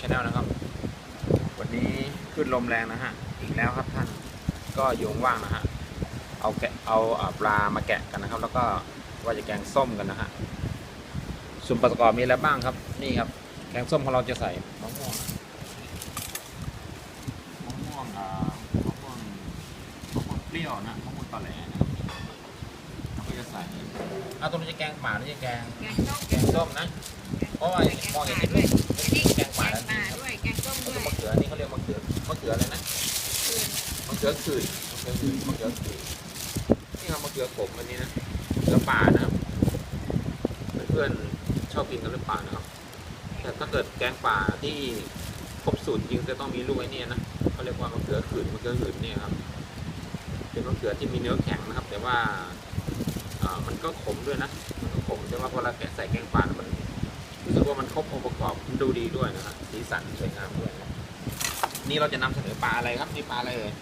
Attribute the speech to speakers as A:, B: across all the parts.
A: ชาแนลนะครับ วันนี้ขึ้นลมแรงนะฮะ อีกแล้วครับท่าน ก็โยงว่างนะฮะ เอาแกะเอาปลามาแกะกันนะครับ แล้วก็ว่าจะแกงส้มกันนะฮะ ส่วนประกอบมีอะไรบ้างครับ นี่ครับ แกงส้มของเราจะใส่มะม่วงมะม่วงอ่ามะม่วงมะม่วงเปรี้ยวนะมะม่วงตอแหลนะครับ ใส่อะตรงนี้จะแกงป่าหรือจะแกง
B: แกงส้ม
A: แกงส้มนะเพราะว่า
B: แกง
A: มอง
B: ป่า
A: เห็น
B: ด้วย
A: เป็น
B: นี่
A: แกงป่า
B: แก
A: แล้ว
B: งป่าด้วยแกงส้ม
A: แล้ว
B: ด้วย
A: ก็มะเขือนี่เขาเรียกมะเขือมะเขืออะไรนะ
B: คืน
A: มะเขือขื่นมะเขือขื่นมะเขือขื่นนี่ครับมะเขือขมอันนี้นะมะเขือป่านะครับเพื่อนๆชอบกินกันหรือเปล่านะครับแต่ถ้าเกิดแกงป่าที่ครบสูตรจริงจะต้องมีลูกไอ้เนี่ยนะเขาเรียกว่ามะเขือขื่นมะเขือขื่นเนี่ยครับเป็นมะเขือที่มีเนื้อแข็งนะครับ แต่ว่าอ่า มันก็ขมด้วยนะ มันก็ขมแต่ว่าพอเราแกะใส่แกงป่าแล้วมันรู้สึกว่ามันครบองค์ประกอบมันดูดีด้วยนะครับสีสันสวยงามด้วยนะนี่เราจะนำเสนอปลาอะไรครับนี่ปลาอะไรเอ่ย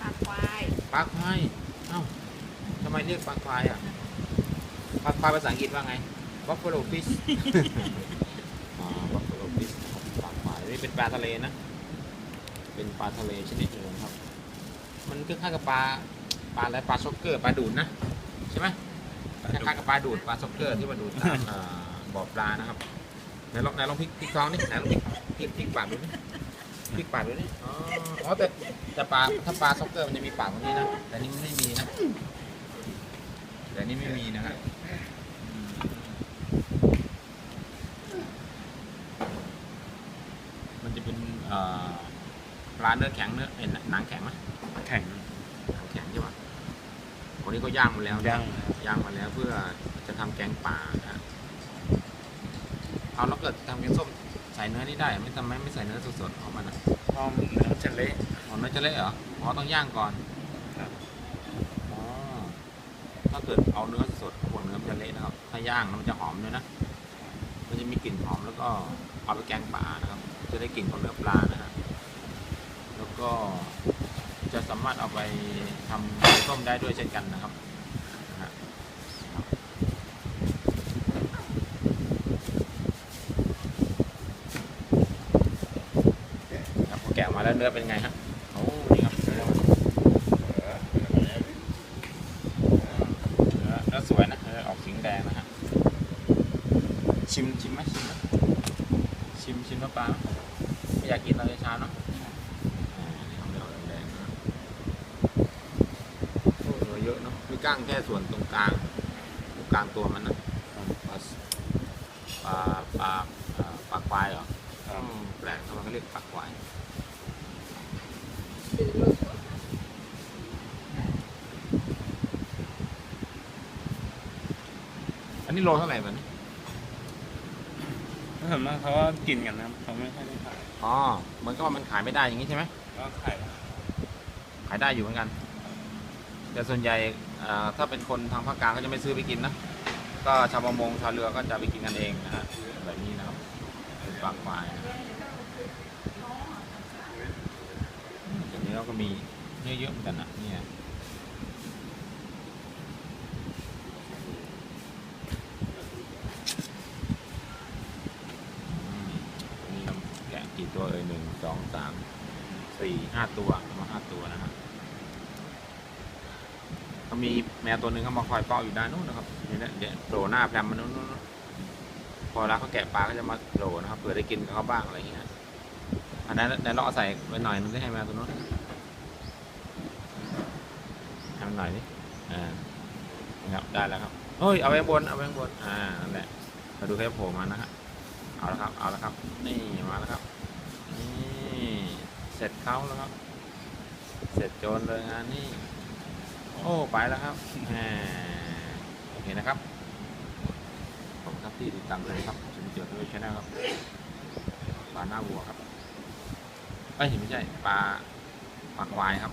B: ปลาควาย
A: ปลาควายเอ้าทำไมเรียกปลาควายอะปลาควายภาษาอังกฤษว่าไง buffalo fish อ่า buffalo fish นะครับปลาควายนี่เป็นปลาทะเลนะ เป็นปลาทะเลชนิดหนึ่งครับ มันคล้ายๆกับปลาปลาอะไรปลาซ็อกเกอร์ปลาดูดนะ ใช่ไหม คล้ายๆกับปลาดูดปลาซ็อกเกอร์ที่มาดูดตามอ่าบ่อปลานะครับไหนลองไหนลองพลิกพลิกท้องนี่ไหนลองพลิกพลิกพลิกปากดูนี่พลิกปากดูนี่อ๋ออ๋อแต่แต่ปลาถ้าปลาซ็อกเกอร์มันจะมีปากตรงนี้นะแต่นี่มันไม่มีนะแต่นี่ไม่มีนะครับมมันจะเป็นเอ่อปลาเนื้อแข็งเนื้อเอ็นหนังแข็งไหม
C: แข่ง
A: หนังแข็งใช่ปะ วันนี้ก็ย่างมาแล้วนะ
C: ย่าง
A: ย่างมาแล้วเพื่อจะทำแกงป่านะฮะเอาแล้วเกิดทำแกงส้มใส่เนื้อนี่ได้ไม่ทำไมไม่ใส่เนื้อสดๆเอามานะ
C: พอเนื้อจะเละ
A: อ๋อเนื้อจะเละเหรออ๋อต้องย่างก่อน
C: ครับ
A: อ๋อถ้าเกิดเอาเนื้อสดๆบนเนื้อมันจะเละนะครับ ถ้าย่างแล้วมันจะหอมด้วยนะ มันจะมีกลิ่นหอมแล้วก็เอาไปแกงป่านะครับ จะได้กลิ่นของเนื้อปลานะฮะแล้วก็จะสารถเอาไปทำแกงส้มได้ด้วยเช่นกันนะครับนะฮะครับพอแกะมาแล้วเนื้อเป็นไงฮะโอ้นี่ครับเนื้อเนื้อสวยนะเนื้อออกสีแดงนะฮะชิมชิมไหมชิมไหมชิมชิมน้ำปลาไมไม่อยากกินตอนเช้าเนาะอ่านี่ครับเนื้อออกแดงๆนะโอ้เนื้อเยอะเนาะมี ก้างแค่ส่วนตรงกลางตรงกลางตัวมันนะปลาปลาปลาอ่าปลาควายเหรอ
C: ครับ
A: อืมแปลกทำไมเขาเรียกปลาควายอันนี้โลเท่าไหร่มัน
C: ส่วนมากเขาก็กินกันนะครับเขาไม่ค่อยได้ขาย
A: อ๋อเหมือนกับว่ามันขายไม่ได้อย่างนี้ใช่ไหม
C: ก็ขาย
A: ขายได้อยู่เหมือนกัน แต่ส่วนใหญ่เอ่อ ถ้าเป็นคนทางภาคกลางก็จะไม่ซื้อไปกินนะ ก็ชาวประมงชาวเรือก็จะไปกินกันเองนะฮะแบบนี้นะครับเป็นปลาควายอย่างนี้เราก็มีเยอะๆเหมือนกันนะเนี่ยนนี้เราแกะกี่ตัวเอ่ยหนึ่งสองสามสี่ห้าตัวมาห้าตัวนะฮะ ก็มีแมวตัวหนึ่งเขามาคอยเฝ้าอยู่ด้านนู้นนะครับนี่นะเดี๋ยวโผล่หน้าแพรมมานู้นนู้นพอเวลาเขาแกะปลาก็จะมาโผล่นะครับเผื่อได้กินกับเขาบ้างอะไรอย่างเงี้ยอันนั้นไหนเราเอใส่ไว้หน่อยนึงได้ให้แมวตัวนู้นให้มันหน่อยดิอ่านะครับได้แล้วครับเฮ้ยเอาไว้บนเอาไว้บนอ่านั่นแหละมาดูแค่โผล่มานะฮะเอาละครับ เอาละครับ นี่มาแล้วครับนี่เสร็จเขาแล้วครับ เสร็จโจรเลยงานนี่ โอ้ไปแล้วครับแหมโอเคนะครับขอบคุณครับที่ติดตามเลยครับชิเจียวด้วยชแนลครับปลาหน้าวัวครับเอ้ยไม่ใช่ปลาปลาควายครับ